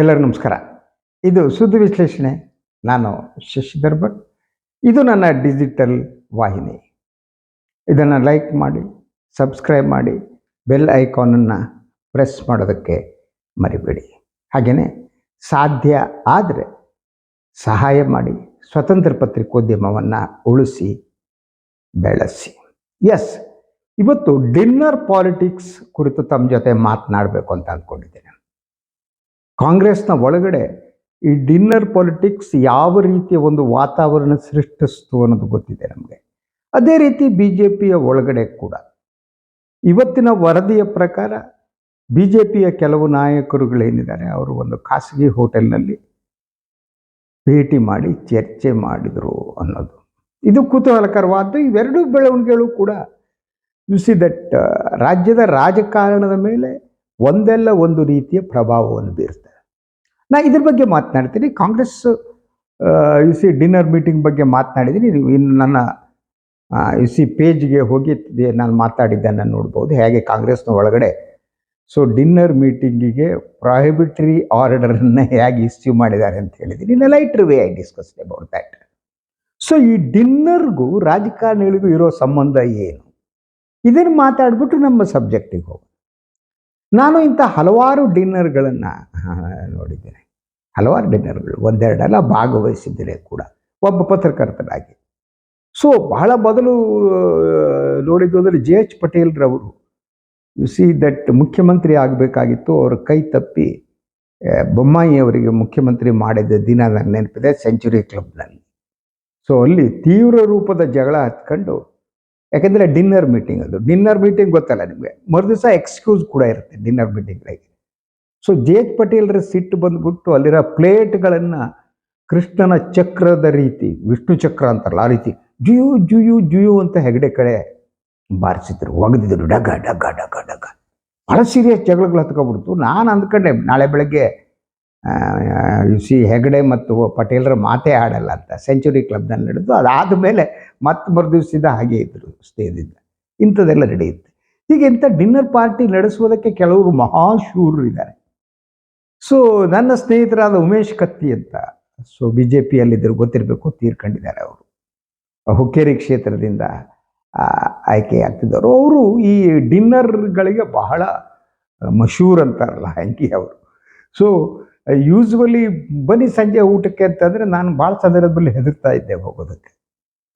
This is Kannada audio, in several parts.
ಎಲ್ಲರೂ ನಮಸ್ಕಾರ. ಇದು ಸುದ್ದಿ ವಿಶ್ಲೇಷಣೆ. ನಾನು ಶಶಿಧರ್ ಭಟ್ ಇದು ನನ್ನ ಡಿಜಿಟಲ್ ವಾಹಿನಿ. ಇದನ್ನು ಲೈಕ್ ಮಾಡಿ, ಸಬ್ಸ್ಕ್ರೈಬ್ ಮಾಡಿ, ಬೆಲ್ ಐಕಾನನ್ನು ಪ್ರೆಸ್ ಮಾಡೋದಕ್ಕೆ ಮರಿಬೇಡಿ. ಹಾಗೆಯೇ ಸಾಧ್ಯ ಆದರೆ ಸಹಾಯ ಮಾಡಿ, ಸ್ವತಂತ್ರ ಪತ್ರಿಕೋದ್ಯಮವನ್ನು ಉಳಿಸಿ, ಬೆಳೆಸಿ. ಎಸ್ ಇವತ್ತು ಡಿನ್ನರ್ ಪಾಲಿಟಿಕ್ಸ್ ಕುರಿತು ತಮ್ಮ ಜೊತೆ ಮಾತನಾಡಬೇಕು ಅಂತ ಅಂದ್ಕೊಂಡಿದ್ದೇನೆ ಕಾಂಗ್ರೆಸ್ನ ಒಳಗಡೆ ಈ ಡಿನ್ನರ್ ಪಾಲಿಟಿಕ್ಸ್ ಯಾವ ರೀತಿಯ ಒಂದು ವಾತಾವರಣ ಸೃಷ್ಟಿಸ್ತು ಅನ್ನೋದು ಗೊತ್ತಿದೆ ನಮಗೆ. ಅದೇ ರೀತಿ ಬಿ ಜೆ ಪಿಯ ಒಳಗಡೆ ಕೂಡ. ಇವತ್ತಿನ ವರದಿಯ ಪ್ರಕಾರ ಬಿ ಜೆ ಪಿಯ ಕೆಲವು ನಾಯಕರುಗಳೇನಿದ್ದಾರೆ ಅವರು ಒಂದು ಖಾಸಗಿ ಹೋಟೆಲ್ನಲ್ಲಿ ಭೇಟಿ ಮಾಡಿ ಚರ್ಚೆ ಮಾಡಿದರು ಅನ್ನೋದು. ಇದು ಕುತೂಹಲಕರವಾದ್ದು. ಇವೆರಡೂ ಬೆಳವಣಿಗೆಗಳು ಕೂಡ ಯು ಸಿ ದಟ್ ರಾಜ್ಯದ ರಾಜಕಾರಣದ ಮೇಲೆ ಒಂದೆಲ್ಲ ಒಂದು ರೀತಿಯ ಪ್ರಭಾವವನ್ನು ಬೀರ್ತದೆ ನಾ ಇದ್ರ ಬಗ್ಗೆ ಮಾತನಾಡ್ತೀನಿ. Congress you see dinner meeting ಬಗ್ಗೆ ಮಾತನಾಡಿದ್ದೀನಿ. ನೀವು ಇನ್ನು ನನ್ನ ಯು ಸಿ ಪೇಜ್ಗೆ ಹೋಗಿ ನಾನು ಮಾತಾಡಿದ್ದನ್ನು ನೋಡ್ಬೋದು. ಹೇಗೆ ಕಾಂಗ್ರೆಸ್ನ ಒಳಗಡೆ, ಸೊ ಡಿನ್ನರ್ ಮೀಟಿಂಗಿಗೆ ಪ್ರಾಹಿಬಿಟ್ರಿ ಆರ್ಡರನ್ನು ಹೇಗೆ ಇಸ್ಯೂ ಮಾಡಿದ್ದಾರೆ ಅಂತ ಹೇಳಿದ್ದೀನಿ. In lighter way I discuss about that so ಈ ಡಿನ್ನರ್ಗೂ ರಾಜಕಾರಣಿಗಳಿಗೂ ಇರೋ ಸಂಬಂಧ ಏನು? ಇದನ್ನು ಮಾತಾಡಿಬಿಟ್ಟು ನಮ್ಮ ಸಬ್ಜೆಕ್ಟಿಗೆ ಹೋಗೋಣ. ನಾನು ಇಂಥ ಹಲವಾರು ಡಿನ್ನರ್ಗಳನ್ನು ನೋಡಿದ್ದೇನೆ. ಹಲವಾರು ಡಿನ್ನರ್ಗಳು ಒಂದೆರಡಲ್ಲ ಭಾಗವಹಿಸಿದ್ದೇನೆ ಕೂಡ, ಒಬ್ಬ ಪತ್ರಕರ್ತನಾಗಿ. ಸೊ ಬಹಳ ಮೊದಲು ನೋಡಿದ್ದು ಅಂದರೆ ಜೆ ಎಚ್ ಪಟೇಲ್ರವರು ಯು ಸಿ ದಟ್ ಮುಖ್ಯಮಂತ್ರಿ ಆಗಬೇಕಾಗಿತ್ತು, ಅವರು ಕೈ ತಪ್ಪಿ ಬೊಮ್ಮಾಯಿ ಅವರಿಗೆ ಮುಖ್ಯಮಂತ್ರಿ ಮಾಡಿದ ದಿನ ನನ್ನ ನೆನಪಿದೆ ಸೆಂಚುರಿ ಕ್ಲಬ್ನಲ್ಲಿ ಸೊ ಅಲ್ಲಿ ತೀವ್ರ ರೂಪದ ಜಗಳ ಹತ್ಕೊಂಡು, ಯಾಕೆಂದರೆ ಡಿನ್ನರ್ ಮೀಟಿಂಗ್ ಅದು. ಡಿನ್ನರ್ ಮೀಟಿಂಗ್ ಗೊತ್ತಲ್ಲ ನಿಮಗೆ, ಮರುದಿವಸ ಎಕ್ಸ್ಕ್ಯೂಸ್ ಕೂಡ ಇರುತ್ತೆ ಡಿನ್ನರ್ ಮೀಟಿಂಗ್ಗಳಿಗೆ ಸೊ ಜೆ ಎಚ್ ಪಟೇಲ್ರ ಸಿಟ್ಟು ಬಂದ್ಬಿಟ್ಟು ಅಲ್ಲಿರೋ ಪ್ಲೇಟ್ಗಳನ್ನು ಕೃಷ್ಣನ ಚಕ್ರದ ರೀತಿ, ವಿಷ್ಣು ಚಕ್ರ ಅಂತಾರಲ್ಲ ಆ ರೀತಿ, ಜುಯು ಜುಯು ಜುಯು ಅಂತ ಹೆಗಡೆ ಕಡೆ ಬಾರಿಸಿದ್ರು, ಒಗೆದಿದ್ರು, ಡಗ ಡಗ ಡಗ ಡಗ. ಭಾಳ ಸೀರಿಯಸ್ ಜಗಳಗಳು ಹತ್ಕೊಬಿಡ್ತು. ನಾನು ಅಂದ್ಕೊಂಡೆ, ನಾಳೆ ಬೆಳಗ್ಗೆ ಯು ಸಿ ಹೆಗಡೆ ಮತ್ತು ಪಟೇಲರ ಮಾತೇ ಆಡಲ್ಲ ಅಂತ ಸೆಂಚುರಿ ಕ್ಲಬ್ನಲ್ಲಿ ನಡೆದು ಅದಾದ ಮೇಲೆ ಮತ್ತೆ ಮರುದಿವಸದಿಂದ ಹಾಗೆ ಇದ್ರು ಸ್ಟೇದಿಂದ ಇಂಥದ್ದೆಲ್ಲ ನಡೆಯುತ್ತೆ. ಹೀಗೆ ಇಂಥ ಡಿನ್ನರ್ ಪಾರ್ಟಿ ನಡೆಸುವುದಕ್ಕೆ ಕೆಲವರು ಮಹಾಶೂರರು ಇದ್ದಾರೆ. ಸೊ ನನ್ನ ಸ್ನೇಹಿತರಾದ ಉಮೇಶ್ ಕತ್ತಿ ಅಂತ. ಸೊ ಬಿ ಜೆ ಪಿಯಲ್ಲಿದ್ದರು ಗೊತ್ತಿರಬೇಕು, ತೀರ್ಕೊಂಡಿದ್ದಾರೆ ಅವರು. ಹುಕ್ಕೇರಿ ಕ್ಷೇತ್ರದಿಂದ ಆಯ್ಕೆ ಆಗ್ತಿದ್ದವರು. ಅವರು ಈ ಡಿನ್ನರ್ಗಳಿಗೆ ಬಹಳ ಮಶೂರ್ ಅಂತಾರಲ್ಲ ಹ್ಯಾಂಕಿ ಅವರು. ಸೊ ಯೂಸ್ವಲಿ ಬನ್ನಿ ಸಂಜೆ ಊಟಕ್ಕೆ ಅಂತಂದರೆ ನಾನು ಭಾಳ ಸಂದರ್ಭದಲ್ಲಿ ಹೆದರ್ತಾ ಇದ್ದೆ ಹೋಗೋದಕ್ಕೆ.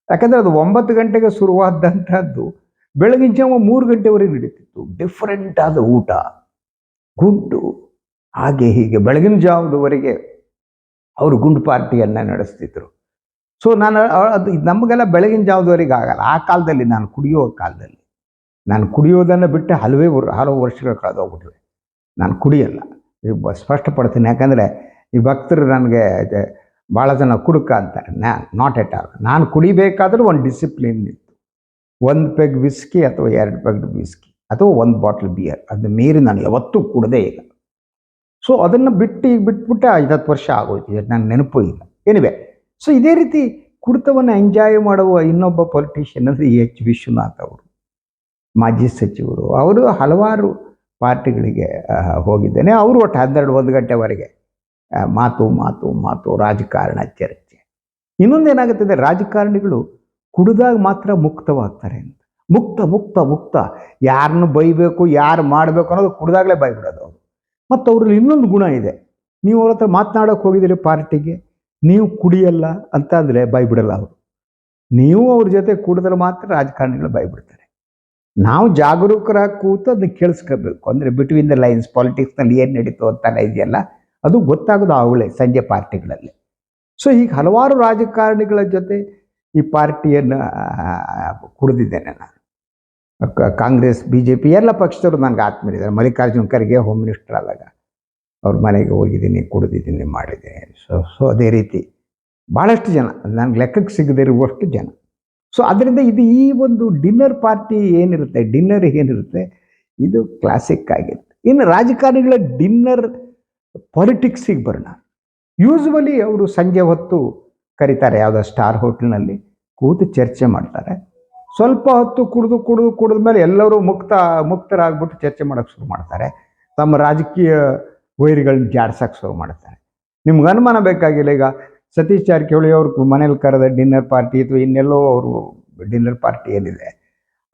ಯಾಕಂದರೆ ಅದು ಒಂಬತ್ತು ಗಂಟೆಗೆ ಶುರುವಾದಂಥದ್ದು ಬೆಳಗಿನ ಜಾವ ಮೂರು ಗಂಟೆವರೆಗೆ ನಡೀತಿತ್ತು ಡಿಫ್ರೆಂಟ್ ಆದ ಊಟ. ಗುಂಡು ಹಾಗೆ ಹೀಗೆ ಬೆಳಗಿನ ಜಾವದವರೆಗೆ ಅವರು ಗುಂಡು ಪಾರ್ಟಿಯನ್ನು ನಡೆಸ್ತಿದ್ರು. ಸೊ ನಾನು ಅದು ನಮಗೆಲ್ಲ ಬೆಳಗಿನ ಜಾವದವರೆಗೆ ಆಗಲ್ಲ. ಆ ಕಾಲದಲ್ಲಿ ನಾನು ಕುಡಿಯೋ ಕಾಲದಲ್ಲಿ. ನಾನು ಕುಡಿಯೋದನ್ನು ಬಿಟ್ಟು ಹಲವೇ ಹಲವು ವರ್ಷಗಳು ಕಳೆದೋಗ್ಬಿಟ್ಟಿವೆ ನಾನು ಕುಡಿಯಲ್ಲ. ಸ್ಪಷ್ಟಪಡ್ತೀನಿ ಯಾಕಂದರೆ ಈ ಭಕ್ತರು ನನಗೆ ಭಾಳ ಜನ ಕುಡುಕ ಅಂತಾರೆ. ನಾ ನಾಟ್ ಎಟ್ ಆಲ್ ನಾನು ಕುಡಿಬೇಕಾದ್ರೂ ಒಂದು ಡಿಸಿಪ್ಲಿನ್ ಇತ್ತು. ಒಂದು ಪೆಗ್ ವಿಸ್ಕಿ ಅಥವಾ ಎರಡು ಪೆಗ್ ವಿಸ್ಕಿ ಅಥವಾ ಒಂದು ಬಾಟ್ಲ್ ಬಿಯರ್ ಅದನ್ನ ಮೀರಿ ನಾನು ಯಾವತ್ತೂ ಕುಡದೇ ಇಲ್ಲ. ಸೊ ಅದನ್ನು ಬಿಟ್ಟು ಈಗ ಬಿಟ್ಬಿಟ್ಟೆ ಐದು ಹತ್ತು ವರ್ಷ ಆಗೋಯ್ತು. ನನ್ನ ನೆನಪು ಇಲ್ಲ. ಏನಿವೆ ಸೊ ಇದೇ ರೀತಿ ಕುಡಿತವನ್ನು ಎಂಜಾಯ್ ಮಾಡುವ ಇನ್ನೊಬ್ಬ ಪೊಲಿಟಿಷಿಯನ್ ಅಂದರೆ ಎಚ್. ವಿಶ್ವನಾಥ್ ಅವರು, ಮಾಜಿ ಸಚಿವರು. ಅವರು ಹಲವಾರು ಪಾರ್ಟಿಗಳಿಗೆ ಹೋಗಿದ್ದೇನೆ. ಅವರು ಒಟ್ಟು ಹನ್ನೆರಡು, ಒಂದು ಗಂಟೆವರೆಗೆ ಮಾತು ಮಾತು ಮಾತು, ರಾಜಕಾರಣ ಚರ್ಚೆ. ಇನ್ನೊಂದು ಏನಾಗುತ್ತದೆ ರಾಜಕಾರಣಿಗಳು ಕುಡಿದಾಗ ಮಾತ್ರ ಮುಕ್ತವಾಗ್ತಾರೆ ಅಂತ. ಮುಕ್ತ ಮುಕ್ತ ಮುಕ್ತ. ಯಾರನ್ನು ಬೈಬೇಕು, ಯಾರು ಮಾಡಬೇಕು ಅನ್ನೋದು ಕುಡ್ದಾಗಲೇ ಬೈಬಿಡೋದು ಮತ್ತು ಅವ್ರಲ್ಲಿ ಇನ್ನೊಂದು ಗುಣ ಇದೆ. ನೀವು ಅವ್ರ ಹತ್ರ ಮಾತನಾಡೋಕೆ ಹೋಗಿದ್ದೀರಿ ಪಾರ್ಟಿಗೆ, ನೀವು ಕುಡಿಯಲ್ಲ ಅಂತ ಅಂದರೆ ಬೈಬಿಡಲ್ಲ ಅವರು. ನೀವು ಅವ್ರ ಜೊತೆ ಕುಡಿದ್ರೆ ಮಾತ್ರ ರಾಜಕಾರಣಿಗಳು ಬೈಬಿಡ್ತಾರೆ ನಾವು ಜಾಗರೂಕರಾಗಿ ಕೂತು ಅದನ್ನ ಕೇಳಿಸ್ಕೋಬೇಕು. ಅಂದರೆ ಬಿಟ್ವೀನ್ ದ ಲೈನ್ಸ್ ಪಾಲಿಟಿಕ್ಸ್ನಲ್ಲಿ ಏನು ನಡೀತು ಅಂತೆಲ್ಲ ಇದೆಯಲ್ಲ, ಅದು ಗೊತ್ತಾಗೋದು ಅವಳೆ ಸಂಜೆ ಪಾರ್ಟಿಗಳಲ್ಲಿ. ಸೊ ಈಗ ಹಲವಾರು ರಾಜಕಾರಣಿಗಳ ಜೊತೆ ಈ ಪಾರ್ಟಿಯನ್ನು ಕುಡಿದಿದ್ದೇನೆ ನಾನು. ಕಾಂಗ್ರೆಸ್ ಬಿ ಜೆ ಪಿ ಎಲ್ಲ ಪಕ್ಷದವರು ನನಗೆ ಆತ್ಮೀಯರಿದ್ದಾರೆ ಮಲ್ಲಿಕಾರ್ಜುನ ಖರ್ಗೆ ಹೋಮ್ ಮಿನಿಸ್ಟರ್ ಆದಾಗ ಅವ್ರ ಮನೆಗೆ ಹೋಗಿದ್ದೀನಿ, ಕುಡಿದಿದ್ದೀನಿ ಮಾಡಿದ್ದೀನಿ ಸೊ ಸೊ ಅದೇ ರೀತಿ ಭಾಳಷ್ಟು ಜನ, ನನಗೆ ಲೆಕ್ಕಕ್ಕೆ ಸಿಗದೇ ಇರುವಷ್ಟು ಜನ. ಸೊ ಅದರಿಂದ ಇದು ಈ ಒಂದು ಡಿನ್ನರ್ ಪಾರ್ಟಿ ಏನಿರುತ್ತೆ ಡಿನ್ನರ್ ಏನಿರುತ್ತೆ, ಇದು ಕ್ಲಾಸಿಕ್ ಆಗಿತ್ತು. ಇನ್ನು ರಾಜಕಾರಣಿಗಳ ಡಿನ್ನರ್ ಪಾಲಿಟಿಕ್ಸಿಗೆ ಬರೋಣ. ಯೂಸ್ವಲಿ ಅವರು ಸಂಜೆ ಹೊತ್ತು ಕರೀತಾರೆ, ಯಾವುದೋ ಸ್ಟಾರ್ ಹೋಟ್ಲ್ನಲ್ಲಿ ಕೂತು ಚರ್ಚೆ ಮಾಡ್ತಾರೆ. ಸ್ವಲ್ಪ ಹೊತ್ತು ಕುಡಿದು ಕುಡಿದು ಕುಡಿದ ಮೇಲೆ ಎಲ್ಲರೂ ಮುಕ್ತ, ಮುಕ್ತರಾಗ್ಬಿಟ್ಟು ಚರ್ಚೆ ಮಾಡೋಕ್ಕೆ ಶುರು ಮಾಡ್ತಾರೆ. ತಮ್ಮ ರಾಜಕೀಯ ವೈರಿಗಳನ್ನ ಜಾಡ್ಸೋಕ್ಕೆ ಶುರು ಮಾಡ್ತಾರೆ. ನಿಮ್ಗೆ ಅನುಮಾನ ಬೇಕಾಗಿಲ್ಲ ಈಗ ಸತೀಶ್ ಜಾರಕಿಹೊಳಿ ಅವ್ರ ಮನೇಲಿ ಕರೆದ ಡಿನ್ನರ್ ಪಾರ್ಟಿ ಅಥವಾ ಇನ್ನೆಲ್ಲೋ ಅವರು ಡಿನ್ನರ್ ಪಾರ್ಟಿ ಏನಿದೆ.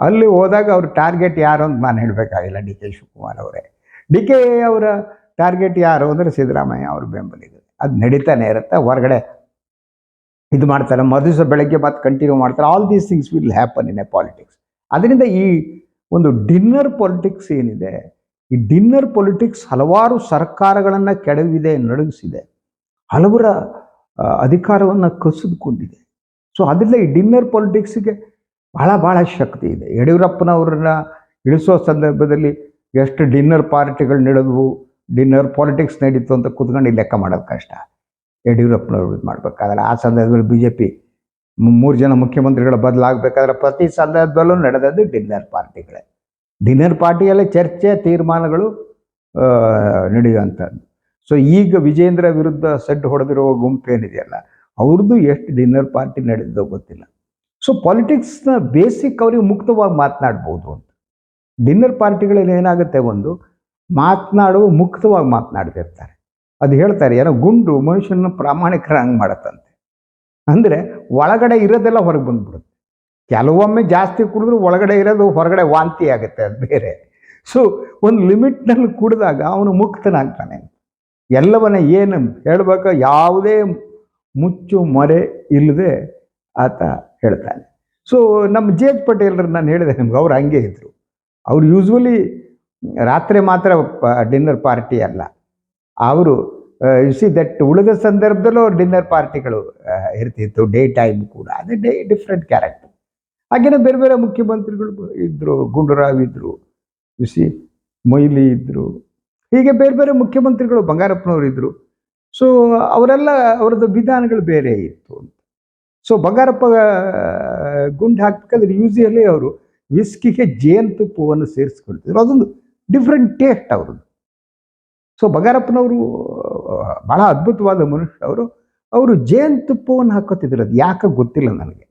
ಅಲ್ಲಿ ಹೋದಾಗ ಅವ್ರ ಟಾರ್ಗೆಟ್ ಯಾರು ಅಂತ ನಾನು ಹೇಳಬೇಕಾಗಿಲ್ಲ ಡಿ ಕೆ ಶಿವಕುಮಾರ್ ಅವರೇ. ಡಿ ಕೆ ಅವರ ಟಾರ್ಗೆಟ್ ಯಾರು ಅಂದರೆ ಸಿದ್ದರಾಮಯ್ಯ ಅವ್ರ ಬೆಂಬಲಿಗರು. ಅದು ನಡೀತಾನೆ ಇರುತ್ತೆ. ಹೊರಗಡೆ ಇದು ಮಾಡ್ತಾರೆ. ಮರುದಿವಸ ಬೆಳಗ್ಗೆ ಮತ್ತೆ ಕಂಟಿನ್ಯೂ ಮಾಡ್ತಾರೆ. All these things will happen in a politics ಅದರಿಂದ ಈ ಒಂದು ಡಿನ್ನರ್ ಪೊಲಿಟಿಕ್ಸ್ ಏನಿದೆ, ಈ ಡಿನ್ನರ್ ಪೊಲಿಟಿಕ್ಸ್ ಹಲವಾರು ಸರ್ಕಾರಗಳನ್ನು ಕೆಡವಿದೆ, ನಡುಗಿಸಿದೆ. ಹಲವರ ಅಧಿಕಾರವನ್ನು ಕಸಿದುಕೊಂಡಿದೆ. ಸೊ ಅದರಿಂದ ಈ ಡಿನ್ನರ್ ಪೊಲಿಟಿಕ್ಸಿಗೆ ಭಾಳ ಭಾಳ ಶಕ್ತಿ ಇದೆ. ಯಡಿಯೂರಪ್ಪನವ್ರನ್ನ ಇಳಿಸೋ ಸಂದರ್ಭದಲ್ಲಿ ಎಷ್ಟು ಡಿನ್ನರ್ ಪಾರ್ಟಿಗಳು ನಡೆದವು ಡಿನ್ನರ್ ಪಾಲಿಟಿಕ್ಸ್ ನಡೀತು ಅಂತ ಕೂತ್ಕೊಂಡು ಲೆಕ್ಕ ಮಾಡೋದು ಕಷ್ಟ. ಯಡಿಯೂರಪ್ಪನವ್ರು ಇದು ಮಾಡಬೇಕಾದ್ರೆ ಆ ಸಂದರ್ಭದಲ್ಲಿ ಬಿ ಜೆ ಪಿ ಮೂರು ಜನ ಮುಖ್ಯಮಂತ್ರಿಗಳ ಬದಲಾಗಬೇಕಾದ್ರೆ ಪ್ರತಿ ಸಂದರ್ಭದಲ್ಲೂ ನಡೆದದ್ದು ಡಿನ್ನರ್ ಪಾರ್ಟಿಗಳೇ. ಡಿನ್ನರ್ ಪಾರ್ಟಿಯಲ್ಲೇ ಚರ್ಚೆ, ತೀರ್ಮಾನಗಳು ನಡೆಯುವಂಥದ್ದು. ಸೊ ಈಗ ವಿಜೇಂದ್ರ ವಿರುದ್ಧ ಸೆಡ್ ಹೊಡೆದಿರುವ ಗುಂಪೇನಿದೆಯಲ್ಲ ಅವ್ರದ್ದು ಎಷ್ಟು ಡಿನ್ನರ್ ಪಾರ್ಟಿ ನಡೆದೋ ಗೊತ್ತಿಲ್ಲ. ಸೊ ಪಾಲಿಟಿಕ್ಸ್ನ ಬೇಸಿಕ್ ಅವ್ರಿಗೆ ಮುಕ್ತವಾಗಿ ಮಾತನಾಡ್ಬೋದು ಅಂತ. ಡಿನ್ನರ್ ಪಾರ್ಟಿಗಳಲ್ಲಿ ಏನಾಗುತ್ತೆ ಒಂದು, ಮಾತನಾಡುವ ಮುಕ್ತವಾಗಿ ಮಾತನಾಡ್ತಿರ್ತಾರೆ. ಅದು ಹೇಳ್ತಾರೆ, ಏನೋ ಗುಂಡು ಮನುಷ್ಯನ ಪ್ರಾಮಾಣಿಕರ ಹಂಗೆ ಮಾಡತ್ತಂತೆ. ಅಂದರೆ ಒಳಗಡೆ ಇರೋದೆಲ್ಲ ಹೊರಗೆ ಬಂದ್ಬಿಡುತ್ತೆ. ಕೆಲವೊಮ್ಮೆ ಜಾಸ್ತಿ ಕುಡಿದ್ರು ಒಳಗಡೆ ಇರೋದು ಹೊರಗಡೆ ವಾಂತಿ ಆಗುತ್ತೆ ಅದು ಬೇರೆ. ಸೊ ಒಂದು ಲಿಮಿಟ್ನಲ್ಲಿ ಕುಡಿದಾಗ ಅವನು ಮುಕ್ತನಾಗ್ತಾನೆ ಎಲ್ಲವನ್ನ ಏನು ಹೇಳಬೇಕು, ಯಾವುದೇ ಮುಚ್ಚು ಮೊರೆ ಇಲ್ಲದೆ ಆತ ಹೇಳ್ತಾನೆ. ಸೊ ನಮ್ಮ ಜೆ ಎಚ್ ಪಟೇಲ್ರು ನಾನು ಹೇಳಿದೆ, ನಿಮ್ಗೆ ಅವ್ರು ಹಂಗೆ ಇದ್ರು. ಅವ್ರು ಯೂಸ್ವಲಿ ರಾತ್ರಿ ಮಾತ್ರ ಡಿನ್ನರ್ ಪಾರ್ಟಿ ಅಲ್ಲ. ಅವರು ಸಿ ದಟ್ ಉಳಿದ ಸಂದರ್ಭದಲ್ಲೂ ಡಿನ್ನರ್ ಪಾರ್ಟಿಗಳು ಇರ್ತಿತ್ತು ಡೇ ಟೈಮ್ ಕೂಡ. ಅದೇ ಡೇ ಡಿಫ್ರೆಂಟ್ ಕ್ಯಾರೆಕ್ಟರ್ ಹಾಗೇನೆ ಬೇರೆ ಬೇರೆ ಮುಖ್ಯಮಂತ್ರಿಗಳು ಇದ್ದರು ಗುಂಡೂರಾವ್ ಇದ್ದರು ಸಿ ಮೊಯ್ಲಿ ಇದ್ದರು ಹೀಗೆ ಬೇರೆ ಬೇರೆ ಮುಖ್ಯಮಂತ್ರಿಗಳು ಬಂಗಾರಪ್ಪನವರು ಇದ್ದರು ಸೊ ಅವರೆಲ್ಲ ಅವರದ್ದು ವಿಧಾನಗಳು ಬೇರೆ ಇತ್ತು ಅಂತ. ಸೊ ಬಂಗಾರಪ್ಪ ಆ, ಗುಂಡು ಹಾಕ್ಬೇಕಾದ್ರೆ ಯೂಸಿಯಲಿ ಅವರು ವಿಸ್ಕಿಗೆ ಜೇನುತುಪ್ಪವನ್ನು ಸೇರಿಸ್ಕೊಳ್ತಿದ್ರು. ಅದೊಂದು ಡಿಫ್ರೆಂಟ್ ಟೇಸ್ಟ್ ಅವ್ರದ್ದು. ಸೊ ಬಂಗಾರಪ್ಪನವರು ಬಹಳ ಅದ್ಭುತವಾದ ಮನುಷ್ಯ ಅವರು. ಅವರು ಜೇನುತುಪ್ಪವನ್ನು ಹಾಕೋತಿದ್ರು ಅದು ಯಾಕೆ ಗೊತ್ತಿಲ್ಲ ನನಗೆ.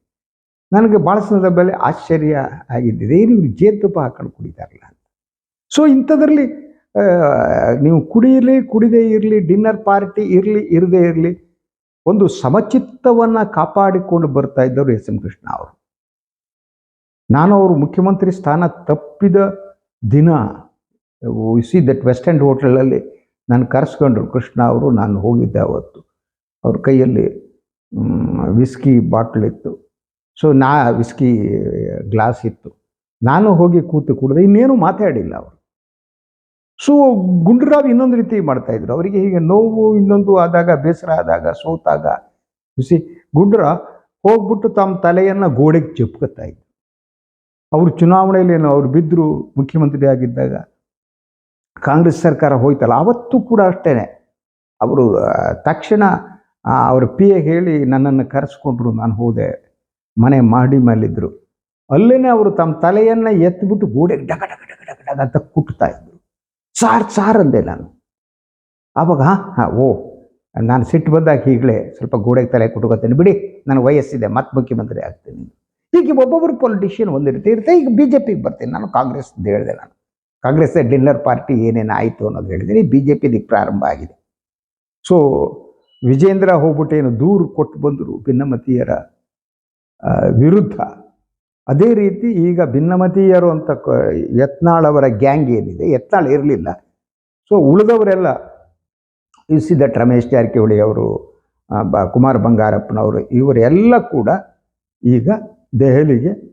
ನನಗೆ ಭಾಳ ಸಂದರ್ಭದಲ್ಲಿ ಆಶ್ಚರ್ಯ ಆಗಿದ್ದಿದೆ. ಏನು ಇವರು ಜೇನುತುಪ್ಪ ಹಾಕೊಂಡು ಕುಡಿತಾರಲ್ಲ ಅಂತ. ಸೊ ಇಂಥದ್ರಲ್ಲಿ ನೀವು ಕುಡಿಯಲಿ, ಕುಡಿದೇ ಇರಲಿ ಡಿನ್ನರ್ ಪಾರ್ಟಿ ಇರಲಿ, ಇರದೇ ಇರಲಿ, ಒಂದು ಸಮಚಿತ್ತವನ್ನು ಕಾಪಾಡಿಕೊಂಡು ಬರ್ತಾ ಇದ್ದವರು ಎಸ್ ಎಂ ಕೃಷ್ಣ ಅವರು. ನಾನು ಅವರು ಮುಖ್ಯಮಂತ್ರಿ ಸ್ಥಾನ ತಪ್ಪಿದ ದಿನ ಸಿ ದಟ್ ವೆಸ್ಟ್ ಎಂಡ್ ಹೋಟೆಲಲ್ಲಿ ನಾನು ಕರೆಸ್ಕೊಂಡ್ರು, ಕೃಷ್ಣ ಅವರು ನಾನು ಹೋಗಿದ್ದೆ ಅವತ್ತು. ಅವ್ರ ಕೈಯಲ್ಲಿ ವಿಸ್ಕಿ ಬಾಟ್ಲ್ ಇತ್ತು. ಸೊ ನಾ ವಿಸ್ಕಿ ಗ್ಲಾಸ್ ಇತ್ತು. ನಾನು ಹೋಗಿ ಕೂತು ಕುಡಿದೆ, ಇನ್ನೇನು ಮಾತಾಡಿಲ್ಲ ಅವರು. ಸೊ ಗುಂಡ್ರಾವ್ ಇನ್ನೊಂದು ರೀತಿ ಮಾಡ್ತಾಯಿದ್ರು ಅವರಿಗೆ ಹೀಗೆ ನೋವು ಇನ್ನೊಂದು ಆದಾಗ, ಬೇಸರ ಆದಾಗ, ಸೋತಾಗ. ಬಿಸಿ ಗುಂಡ್ರ ಹೋಗ್ಬಿಟ್ಟು ತಮ್ಮ ತಲೆಯನ್ನು ಗೋಡೆಗೆ ಚಿಪ್ಕೋತಾ ಇದ್ರು. ಅವರು ಚುನಾವಣೆಯಲ್ಲಿ ಏನು ಅವ್ರು ಬಿದ್ದರು ಮುಖ್ಯಮಂತ್ರಿ ಆಗಿದ್ದಾಗ ಕಾಂಗ್ರೆಸ್ ಸರ್ಕಾರ ಹೋಯ್ತಲ್ಲ, ಅವತ್ತು ಕೂಡ ಅಷ್ಟೇ ಅವರು ತಕ್ಷಣ ಅವರು ಪಿ ಎ ಹೇಳಿ ನನ್ನನ್ನು ಕರೆಸ್ಕೊಂಡ್ರು, ನಾನು ಹೋದೆ, ಮನೆ ಮಾಡಿ ಮೇಲಿದ್ದರು ಅಲ್ಲೇ ಅವರು ತಮ್ಮ ತಲೆಯನ್ನು ಎತ್ತಿಬಿಟ್ಟು ಗೋಡೆಗೆ ಡಗ ಡಗ ಡಗ ಡಗ ಡಗ ಅಂತ ಕುಟ್ತಾ ಇದ್ದರು ಸಾರ್ ಸಾರ್ ಅಂದೆ ನಾನು. ಆವಾಗ ಹಾಂ ಹಾಂ, ಓ, ನಾನು ಸಿಟ್ಟು ಬಂದಾಗ ಈಗಲೇ ಸ್ವಲ್ಪ ಗೋಡೆಗೆ ತಲೆ ಕುಟ್ಕೋತೇನೆ, ಬಿಡಿ, ನನಗೆ ವಯಸ್ಸಿದೆ ಮತ್ತೆ ಮುಖ್ಯಮಂತ್ರಿ ಆಗ್ತೀನಿ. ಹೀಗೆ ಒಬ್ಬೊಬ್ಬರು ಪೊಲಿಟಿಷಿಯನ್ ಒಂದು ರೀತಿ ಇರುತ್ತೆ ಈಗ ಬಿ ಜೆ ಪಿಗೆ ಬರ್ತೀನಿ, ನಾನು ಕಾಂಗ್ರೆಸ್ ಅಂತ ಹೇಳಿದೆ ನಾನು. ಕಾಂಗ್ರೆಸ್ ಡಿನ್ನರ್ ಪಾರ್ಟಿ ಏನೇನು ಆಯಿತು ಅನ್ನೋದು ಹೇಳಿದ್ದೀನಿ ಬಿ ಜೆ ಪಿದು ಪ್ರಾರಂಭ ಆಗಿದೆ. ಸೊ ವಿಜೇಂದ್ರ ಹೋಗ್ಬಿಟ್ಟು ಏನು ದೂರು ಕೊಟ್ಟು ಬಂದರು ಭಿನ್ನಮತೀಯರ ವಿರುದ್ಧ. ಅದೇ ರೀತಿ ಈಗ ಭಿನ್ನಮತೀಯರು ಅಂತ ಕ- ಯತ್ನಾಳ್ ಅವರ ಗ್ಯಾಂಗ್ ಏನಿದೆ, ಯತ್ನಾಳ್ ಇರಲಿಲ್ಲ. ಸೊ ಉಳಿದವರೆಲ್ಲ ಯು ರಮೇಶ್ ಜಾರಕಿಹೊಳಿ ಅವರು ಬ, ಕುಮಾರ್ ಬಂಗಾರಪ್ಪನವರು, ಇವರೆಲ್ಲ ಕೂಡ ಈಗ ದೆಹಲಿಗೆ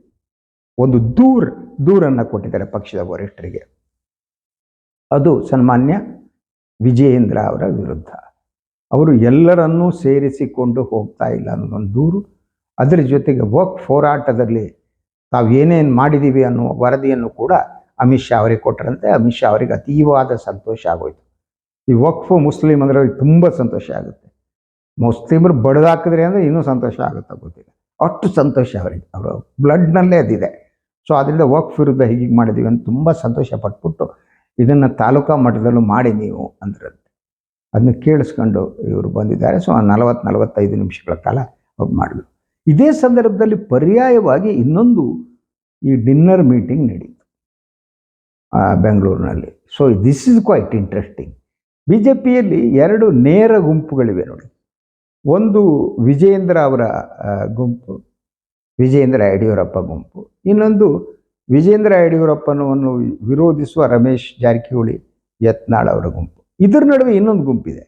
ಒಂದು ದೂರ, ದೂರನ್ನು ಕೊಟ್ಟಿದ್ದಾರೆ ಪಕ್ಷದ ವರಿಷ್ಠರಿಗೆ. ಅದು ಸನ್ಮಾನ್ಯ ವಿಜಯೇಂದ್ರ ಅವರ ವಿರುದ್ಧ. ಅವರು ಎಲ್ಲರನ್ನೂ ಸೇರಿಸಿಕೊಂಡು ಹೋಗ್ತಾ ಇಲ್ಲ ಅನ್ನೋದೊಂದು ದೂರು. ಅದರ ಜೊತೆಗೆ ವಕ್ ಹೋರಾಟದಲ್ಲಿ ತಾವು ಏನೇನು ಮಾಡಿದ್ದೀವಿ ಅನ್ನುವ ವರದಿಯನ್ನು ಕೂಡ ಅಮಿತ್ ಶಾ ಅವರಿಗೆ ಕೊಟ್ಟರಂತೆ. ಅಮಿತ್ ಶಾ ಅವರಿಗೆ ಅತೀವಾದ ಸಂತೋಷ ಆಗೋಯ್ತು. ಈ ವಕ್ಫ್ ಮುಸ್ಲಿಮ್ ಅಂದರೆ ಅವ್ರಿಗೆ ತುಂಬ ಸಂತೋಷ ಆಗುತ್ತೆ. ಮುಸ್ಲಿಮರು ಬಡದಾಕಿದ್ರೆ ಅಂದರೆ ಇನ್ನೂ ಸಂತೋಷ ಆಗುತ್ತೆ ಗೊತ್ತಿಲ್ಲ. ಅಷ್ಟು ಸಂತೋಷ ಅವರಿಗೆ. ಅವರ ಬ್ಲಡ್ನಲ್ಲೇ ಅದಿದೆ. ಸೊ ಅದರಿಂದ ವಕ್ಫ್ ವಿರುದ್ಧ ಹೀಗೆ ಮಾಡಿದ್ದೀವಿ ಅಂತ ತುಂಬ ಸಂತೋಷ ಪಟ್ಬಿಟ್ಟು ಇದನ್ನು ತಾಲೂಕಾ ಮಟ್ಟದಲ್ಲೂ ಮಾಡಿ ನೀವು ಅಂದ್ರಂತೆ. ಅದನ್ನ ಕೇಳಿಸ್ಕೊಂಡು ಇವರು ಬಂದಿದ್ದಾರೆ. ಸೊ ನಲವತ್ತು ನಲವತ್ತೈದು ನಿಮಿಷಗಳ ಕಾಲ ಅವ್ರು ಮಾಡಿದ್ರು. ಇದೇ ಸಂದರ್ಭದಲ್ಲಿ ಪರ್ಯಾಯವಾಗಿ ಇನ್ನೊಂದು ಈ ಡಿನ್ನರ್ ಮೀಟಿಂಗ್ ನಡೀತು. ಬೆಂಗಳೂರಿನಲ್ಲಿ. So this is quite interesting B J ಪಿಯಲ್ಲಿ ಎರಡು ನೇರ ಗುಂಪುಗಳಿವೆ ನೋಡಿ. ಒಂದು ವಿಜಯೇಂದ್ರ ಅವರ ಗುಂಪು, ವಿಜಯೇಂದ್ರ ಯಡಿಯೂರಪ್ಪ ಗುಂಪು. ಇನ್ನೊಂದು ವಿಜೇಂದ್ರ ಯಡಿಯೂರಪ್ಪನವನ್ನು ವಿರೋಧಿಸುವ ರಮೇಶ್ ಜಾರಕಿಹೊಳಿ ಯತ್ನಾಳ್ ಅವರ ಗುಂಪು. ಇದ್ರ ನಡುವೆ ಇನ್ನೊಂದು ಗುಂಪಿದೆ.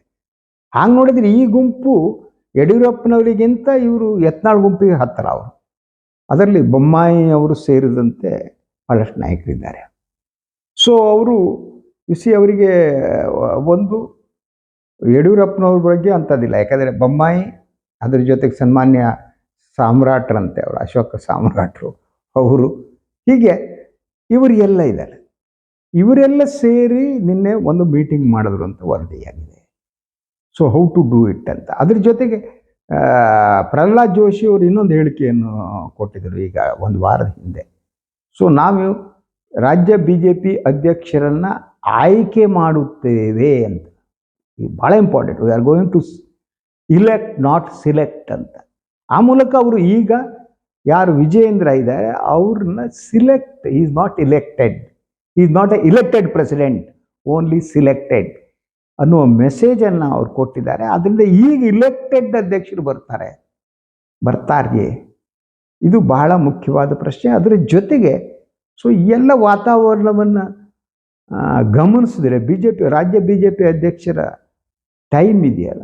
ಹಾಗೆ ನೋಡಿದ್ರೆ ಈ ಗುಂಪು ಯಡಿಯೂರಪ್ಪನವರಿಗಿಂತ ಇವರು ಯತ್ನಾಳ್ ಗುಂಪಿಗೆ ಹತ್ತರ ಅವರು. ಅದರಲ್ಲಿ ಬೊಮ್ಮಾಯಿ ಅವರು ಸೇರಿದಂತೆ ಬಹಳಷ್ಟು ನಾಯಕರಿದ್ದಾರೆ. ಸೊ ಅವರು ಇಸಿ ಅವರಿಗೆ, ಒಂದು, ಯಡಿಯೂರಪ್ಪನವ್ರ ಬಗ್ಗೆ ಅಂಥದ್ದಿಲ್ಲ. ಯಾಕಂದರೆ ಬೊಮ್ಮಾಯಿ ಅದ್ರ ಜೊತೆಗೆ ಸನ್ಮಾನ್ಯ ಸಾಮ್ರಾಟ್ರಂತೆ ಅವರು, ಅಶೋಕ ಸಾಮ್ರಾಟ್ರು. ಅವರು ಹೀಗೆ ಇವರು ಎಲ್ಲ ಇದ್ದಾರೆ. ಇವರೆಲ್ಲ ಸೇರಿ ನಿನ್ನೆ ಒಂದು ಮೀಟಿಂಗ್ ಮಾಡಿದ್ರು ಅಂತ ವರದಿಯಾಗಿದೆ. So how to do it ಅಂತ. ಅದ್ರ ಜೊತೆಗೆ ಪ್ರಹ್ಲಾದ್ ಜೋಶಿ ಅವರು ಇನ್ನೊಂದು ಹೇಳಿಕೆಯನ್ನು ಕೊಟ್ಟಿದ್ದರು ಈಗ ಒಂದು ವಾರದ ಹಿಂದೆ. ಸೊ ನಾವು ರಾಜ್ಯ ಬಿ ಜೆ ಪಿ ಅಧ್ಯಕ್ಷರನ್ನು ಆಯ್ಕೆ ಮಾಡುತ್ತೇವೆ ಅಂತ. ಭಾಳ important we are going to elect not select ಅಂತ. ಆ ಮೂಲಕ ಅವರು ಈಗ ಯಾರು ವಿಜಯೇಂದ್ರ ಇದ್ದಾರೆ, ಅವ್ರನ್ನ select is not elected is not a elected president only selected ಅನ್ನುವ ಮೆಸೇಜನ್ನು ಅವ್ರು ಕೊಟ್ಟಿದ್ದಾರೆ. ಅದರಿಂದ ಈಗ ಇಲೆಕ್ಟೆಡ್ ಅಧ್ಯಕ್ಷರು ಬರ್ತಾರೆ. ಬರ್ತಾರೆ ಇದು ಬಹಳ ಮುಖ್ಯವಾದ ಪ್ರಶ್ನೆ. ಅದರ ಜೊತೆಗೆ ಸೊ ಎಲ್ಲ ವಾತಾವರಣವನ್ನು ಗಮನಿಸಿದ್ರೆ ಬಿ ಜೆ ಪಿ ರಾಜ್ಯ ಬಿ ಜೆ ಪಿ ಅಧ್ಯಕ್ಷರ ಟೈಮ್ ಇದೆಯಲ್ಲ,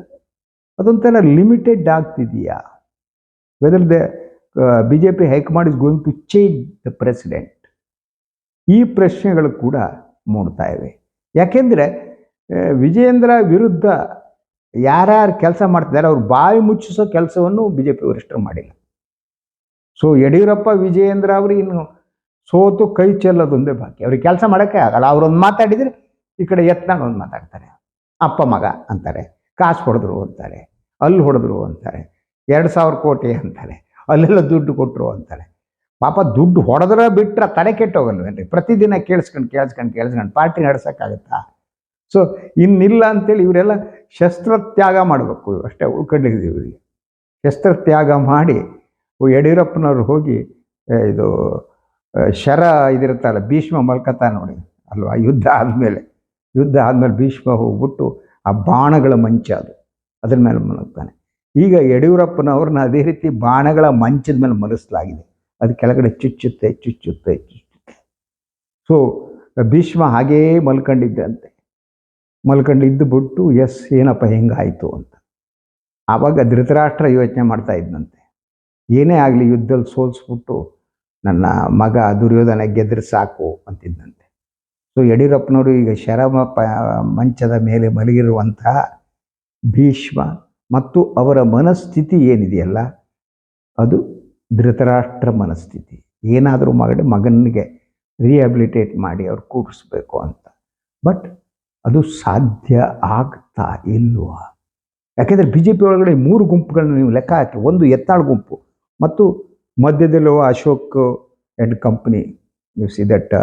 ಅದೊಂಥರ limited ಆಗ್ತಿದೆಯಾ? Whether the B J P high command is going to change the president. ಈ ಪ್ರಶ್ನೆಗಳು ಕೂಡ ಮೂಡ್ತಾ ಇವೆ. ಯಾಕೆಂದರೆ ವಿಜಯೇಂದ್ರ ವಿರುದ್ಧ ಯಾರ್ಯಾರು ಕೆಲಸ ಮಾಡ್ತಿದ್ದಾರೆ, ಅವ್ರು ಬಾಯಿ ಮುಚ್ಚಿಸೋ ಕೆಲಸವನ್ನು ಬಿ ಜೆ ಪಿ ವರಿಷ್ಠರು ಮಾಡಿಲ್ಲ. ಸೊ, ಯಡಿಯೂರಪ್ಪ, ವಿಜಯೇಂದ್ರ ಅವರು ಇನ್ನು ಸೋತು ಕೈ ಚೆಲ್ಲೋದೊಂದೇ ಬಾಕಿ ಅವ್ರಿಗೆ ಕೆಲಸ ಮಾಡೋಕ್ಕೆ ಆಗಲ್ಲ. ಅವ್ರೊಂದು ಮಾತಾಡಿದರೆ ಈ ಕಡೆ ಎತ್ನಾಗ ಒಂದು ಮಾತಾಡ್ತಾರೆ. ಅಪ್ಪ ಮಗ ಅಂತಾರೆ. ಕಾಸು ಹೊಡೆದ್ರು ಅಂತಾರೆ. ಅಲ್ಲಿ ಹೊಡೆದ್ರು ಅಂತಾರೆ. ಎರಡು ಸಾವಿರ ಕೋಟಿ ಅಂತಾರೆ. ಅಲ್ಲೆಲ್ಲ ದುಡ್ಡು ಕೊಟ್ಟರು ಅಂತಾರೆ. ಪಾಪ ದುಡ್ಡು ಹೊಡೆದ್ರೆ ಬಿಟ್ಟರೆ ತಲೆ ಕೆಟ್ಟೋಗಲ್ವೇನ್ರಿ ಪ್ರತಿದಿನ ಕೇಳಿಸ್ಕೊಂಡು ಕೇಳಿಸ್ಕೊಂಡು ಕೇಳಿಸ್ಕೊಂಡು ಪಾರ್ಟಿ ನಡ್ಸೋಕ್ಕಾಗತ್ತಾ? ಸೊ ಇನ್ನಿಲ್ಲ ಅಂತೇಳಿ ಇವರೆಲ್ಲ ಶಸ್ತ್ರತ್ಯಾಗ ಮಾಡಬೇಕು ಅಷ್ಟೇ ಉಳ್ಕೊಂಡಿದ್ದೀವಿ ಇವರಿಗೆ. ಶಸ್ತ್ರತ್ಯಾಗ ಮಾಡಿ ಯಡಿಯೂರಪ್ಪನವ್ರು ಹೋಗಿ ಇದು ಶರ ಇದಿರುತ್ತಲ್ಲ, ಭೀಷ್ಮ ಮಲ್ಕತ ನೋಡಿ, ಅಲ್ವಾ? ಯುದ್ಧ ಆದಮೇಲೆ ಯುದ್ಧ ಆದಮೇಲೆ ಭೀಷ್ಮ ಹೋಗ್ಬಿಟ್ಟು ಆ ಬಾಣಗಳ ಮಂಚ ಅದು. ಅದ್ರ ಮೇಲೆ ಮಲಗ್ತಾನೆ ಈಗ ಯಡಿಯೂರಪ್ಪನವ್ರನ್ನ ಅದೇ ರೀತಿ ಬಾಣಗಳ ಮಂಚದ ಮೇಲೆ ಮಲಗಿಸಲಾಗಿದೆ ಅದು ಕೆಳಗಡೆ ಚುಚ್ಚುತ್ತೆ ಚುಚ್ಚುತ್ತೆ ಚುಚ್ಚುತ್ತೆ. ಸೊ ಭೀಷ್ಮ ಹಾಗೇ ಮಲ್ಕೊಂಡಿದ್ದಂತೆ ಮಲ್ಕೊಂಡಿದ್ದು ಬಿಟ್ಟು, ಎಸ್, ಏನಪ್ಪ ಹೆಂಗಾಯಿತು? ಅಂತ. ಆವಾಗ ಧೃತರಾಷ್ಟ್ರ ಯೋಚನೆ ಮಾಡ್ತಾ ಇದ್ದಂತೆ ಏನೇ ಆಗಲಿ ಯುದ್ಧದಲ್ಲಿ ಸೋಲಿಸ್ಬಿಟ್ಟು ನನ್ನ ಮಗ ದುರ್ಯೋಧನ ಗೆದ್ರೆ ಸಾಕು ಅಂತಿದ್ದಂತೆ ಸೊ ಯಡಿಯೂರಪ್ಪನವರು ಈಗ ಶರಮ ಮಂಚದ ಮೇಲೆ ಮಲಗಿರುವಂತಹ ಭೀಷ್ಮ ಮತ್ತು ಅವರ ಮನಸ್ಥಿತಿ ಏನಿದೆಯಲ್ಲ, ಅದು ಧೃತರಾಷ್ಟ್ರ ಮನಸ್ಥಿತಿ. ಏನಾದರೂ ಮಾಡಿ ಮಗನಿಗೆ ರಿಹ್ಯಾಬಿಲಿಟೇಟ್ ಮಾಡಿ ಅವ್ರು ಕೂಡಿಸ್ಬೇಕು ಅಂತ. ಬಟ್ ಅದು ಸಾಧ್ಯ ಆಗ್ತಾ ಇಲ್ವ? ಯಾಕೆಂದರೆ ಬಿ ಜೆ ಪಿ ಒಳಗಡೆ ಮೂರು ಗುಂಪುಗಳನ್ನ ನೀವು ಲೆಕ್ಕ ಹಾಕಿ, ಒಂದು ಎತ್ತಾಳ ಗುಂಪು ಮತ್ತು ಮಧ್ಯದಲ್ಲಿರುವ Ashok and company you see that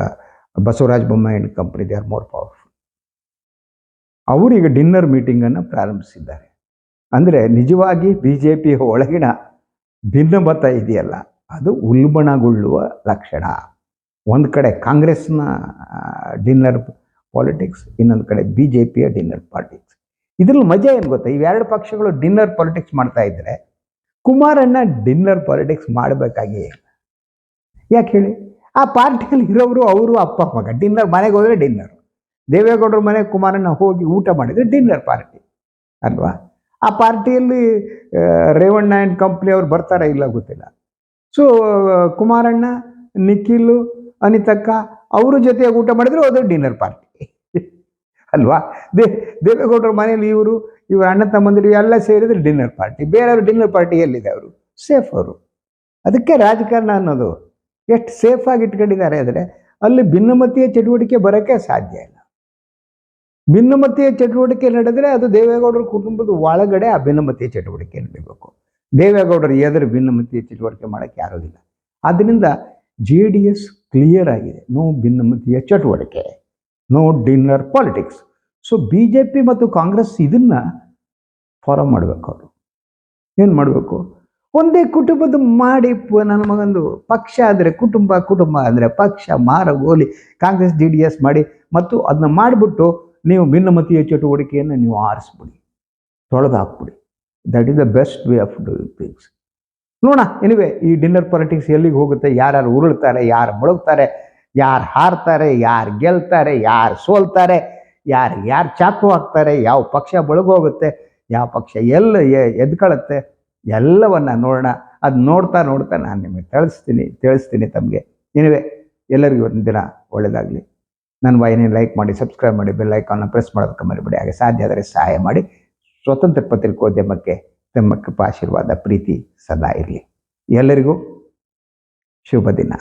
Basavaraj Bommai and company they are more powerful ಅವರೀಗ ಡಿನ್ನರ್ ಮೀಟಿಂಗನ್ನು ಪ್ರಾರಂಭಿಸಿದ್ದಾರೆ. ಅಂದರೆ ನಿಜವಾಗಿ ಬಿ ಜೆ ಪಿ ಒಳಗಿನ ಭಿನ್ನಮತ ಇದೆಯಲ್ಲ, ಅದು ಉಲ್ಬಣಗೊಳ್ಳುವ ಲಕ್ಷಣ. ಒಂದು ಕಡೆ ಕಾಂಗ್ರೆಸ್ನ ಡಿನ್ನರ್ ಪಾಲಿಟಿಕ್ಸ್, ಇನ್ನೊಂದು ಕಡೆ ಬಿ ಜೆ ಪಿಯ ಡಿನ್ನರ್ ಪಾಲಿಟಿಕ್ಸ್. ಇದ್ರಲ್ಲಿ ಮಜಾ ಏನು ಗೊತ್ತಾ? ಇವೆರಡು ಪಕ್ಷಗಳು ಡಿನ್ನರ್ ಪಾಲಿಟಿಕ್ಸ್ ಮಾಡ್ತಾ ಇದ್ದರೆ ಕುಮಾರಣ್ಣ ಡಿನ್ನರ್ ಪಾಲಿಟಿಕ್ಸ್ ಮಾಡಬೇಕಾಗಿ ಯಾಕೆ ಹೇಳಿ? ಆ ಪಾರ್ಟಿಯಲ್ಲಿ ಇರೋರು ಅವರು ಅಪ್ಪ, ಮಗ. ಡಿನ್ನರ್ ಮನೆಗೆ ಹೋದರೆ ಡಿನ್ನರ್. ದೇವೇಗೌಡರ ಮನೆಗೆ ಕುಮಾರಣ್ಣ ಹೋಗಿ ಊಟ ಮಾಡಿದರೆ ಡಿನ್ನರ್ ಪಾರ್ಟಿ. ಅಲ್ವಾ? ಆ ಪಾರ್ಟಿಯಲ್ಲಿ ರೇವಣ್ಣ ಆ್ಯಂಡ್ ಕಂಪ್ನಿ ಅವ್ರು ಬರ್ತಾರಾ ಇಲ್ಲ ಗೊತ್ತಿಲ್ಲ. ಸೊ ಕುಮಾರಣ್ಣ, ನಿಖಿಲು, ಅನಿತಕ್ಕ ಅವರು ಜೊತೆ ಊಟ ಮಾಡಿದ್ರು ಅದು ಡಿನ್ನರ್ ಪಾರ್ಟಿ ಅಲ್ವಾ? ದೇ, ದೇವೇಗೌಡರ ಮನೇಲಿ ಇವರು ಇವರು ಅಣ್ಣ ತಮ್ಮಂದಿರು ಎಲ್ಲ ಸೇರಿದ್ರೆ ಡಿನ್ನರ್ ಪಾರ್ಟಿ ಬೇರೆಯವರು ಡಿನ್ನರ್ ಪಾರ್ಟಿ ಎಲ್ಲಿದೆ ಅವರು? ಸೇಫ್ ಅವರು. ಅದಕ್ಕೆ ರಾಜಕಾರಣ ಅನ್ನೋದು ಎಷ್ಟು ಸೇಫಾಗಿ ಇಟ್ಕೊಂಡಿದ್ದಾರೆ ಅಂದರೆ ಅಲ್ಲಿ ಭಿನ್ನಮತೀಯ ಚಟುವಟಿಕೆ ಬರೋಕ್ಕೆ ಸಾಧ್ಯ ಇಲ್ಲ. ಭಿನ್ನಮತೀಯ ಚಟುವಟಿಕೆ ನಡೆದರೆ ಅದು ದೇವೇಗೌಡರ ಕುಟುಂಬದ ಒಳಗಡೆ ಆ ಭಿನ್ನಮತೀಯ ಚಟುವಟಿಕೆ ನಡೀಬೇಕು. ದೇವೇಗೌಡರು ಎದುರು ಭಿನ್ನಮತೀಯ ಚಟುವಟಿಕೆ ಮಾಡೋಕ್ಕೆ ಇಲ್ಲ. ಆದ್ದರಿಂದ ಜೆ ಡಿ ಎಸ್ ಕ್ಲಿಯರ್ ಆಗಿದೆ. ನೋ ಭಿನ್ನಮತೀಯ ಚಟುವಟಿಕೆ. No dinner politics so B J P ಮತ್ತು ಕಾಂಗ್ರೆಸ್ ಇದನ್ನು ಫಾಲೋ ಮಾಡಬೇಕು ಅವರು. ಏನು ಮಾಡಬೇಕು? ಒಂದೇ ಕುಟುಂಬದ ಮಾಡಿ ನನ್ನ ಮಗಂದು ಪಕ್ಷ ಆದರೆ ಕುಟುಂಬ ಕುಟುಂಬ ಅಂದರೆ ಪಕ್ಷ, ಮಾರ, ಗೋಲಿ, ಕಾಂಗ್ರೆಸ್ ಜೆ ಡಿ ಎಸ್ ಮಾಡಿ ಮತ್ತು ಅದನ್ನ ಮಾಡಿಬಿಟ್ಟು ನೀವು ಭಿನ್ನಮತೀಯ ಚಟುವಟಿಕೆಯನ್ನು ನೀವು ಆರಿಸ್ಬಿಡಿ. ತೊಳೆದು ಹಾಕ್ಬಿಡಿ that is the best way of doing things ನೋಡೋಣ ಎನಿವೆ ಈ ಡಿನ್ನರ್ ಪಾಲಿಟಿಕ್ಸ್ ಎಲ್ಲಿಗೆ ಹೋಗುತ್ತೆ? ಯಾರ್ಯಾರು ಉರುಳ್ತಾರೆ, ಯಾರು ಮುಳುಗ್ತಾರೆ, ಯಾರು ಹಾರ್ತಾರೆ, ಯಾರು ಗೆಲ್ತಾರೆ, ಯಾರು ಸೋಲ್ತಾರೆ, ಯಾರು ಯಾರು ಚಾಕು ಹಾಕ್ತಾರೆ, ಯಾವ ಪಕ್ಷ ಬಳಗೋಗುತ್ತೆ ಯಾವ ಪಕ್ಷ ಎಲ್ಲ ಎದ್ಕೊಳ್ಳುತ್ತೆ ಎಲ್ಲವನ್ನ ನೋಡೋಣ. ಅದು ನೋಡ್ತಾ ನೋಡ್ತಾ ನಾನು ನಿಮಗೆ ತಿಳಿಸ್ತೀನಿ ತಿಳಿಸ್ತೀನಿ ತಮಗೆ. ಎನಿವೆ ಎಲ್ಲರಿಗೂ ಒಂದು ದಿನ ಒಳ್ಳೆಯದಾಗಲಿ ನನ್ನ ವಾಹಿನಿ ಲೈಕ್ ಮಾಡಿ ಸಬ್ಸ್ಕ್ರೈಬ್ ಮಾಡಿ ಬೆಲ್ ಐಕಾನ್ನ ಪ್ರೆಸ್ ಮಾಡೋದಕ್ಕೆ ಮರಿಬೇಡಿ. ಹಾಗೆ ಸಾಧ್ಯ ಆದರೆ ಸಹಾಯ ಮಾಡಿ. ಸ್ವತಂತ್ರ ಪತ್ರಿಕೋದ್ಯಮಕ್ಕೆ ತಮ್ಮ ಕೃಪಾಶೀರ್ವಾದ, ಪ್ರೀತಿ ಸದಾ ಇರಲಿ. ಎಲ್ಲರಿಗೂ ಶುಭ ದಿನ